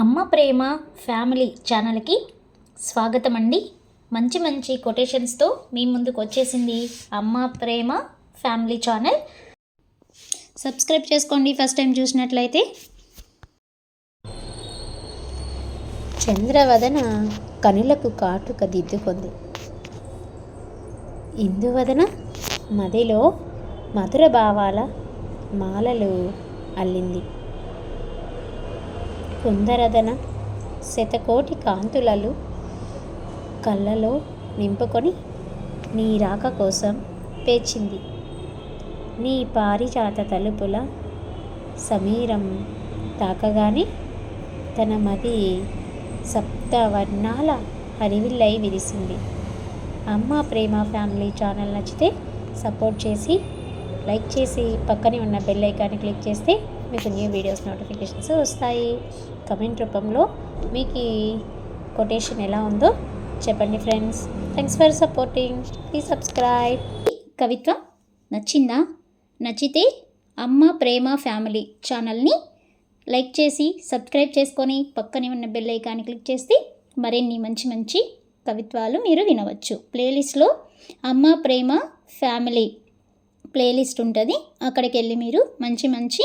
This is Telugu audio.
అమ్మ ప్రేమ ఫ్యామిలీ ఛానల్కి స్వాగతం అండి మంచి మంచి కొటేషన్స్తో మీ ముందుకు వచ్చేసింది Amma Prema family channel. Subscribe చేసుకోండి ఫస్ట్ టైం చూసినట్లయితే. చంద్రవదన కనులకు కాటుక దిద్దుకుంది. ఇందువదన మదిలో మధుర భావాల మాలలు అల్లింది. కుందరదన శతకోటి కాంతులలు కళ్ళలో నింపుకొని నీ రాక కోసం పేచింది. నీ పారిజాత తలుపుల సమీరం తాకగానే తన మది సప్తవర్ణాల హరివిల్లై విరిసింది. అమ్మ ప్రేమ ఫ్యామిలీ ఛానల్ నచ్చితే సపోర్ట్ చేసి లైక్ చేసి పక్కనే ఉన్న బెల్ ఐకాన్ని క్లిక్ చేస్తే మీకు న్యూ వీడియోస్ నోటిఫికేషన్స్ వస్తాయి. కమెంట్ రూపంలో మీకు ఈ కొటేషన్ ఎలా ఉందో చెప్పండి friends thanks for supporting please subscribe కవిత్వం నచ్చిందా? నచ్చితే అమ్మ ప్రేమ ఫ్యామిలీ ఛానల్ని లైక్ చేసి సబ్స్క్రైబ్ చేసుకొని పక్కనే ఉన్న బెల్ ఐకాన్ని క్లిక్ చేస్తే మరిన్ని మంచి మంచి కవిత్వాలు మీరు వినవచ్చు. ప్లేలిస్ట్లో అమ్మ ప్రేమ ఫ్యామిలీ ప్లేలిస్ట్ ఉంటుంది. అక్కడికి వెళ్ళి మీరు మంచి మంచి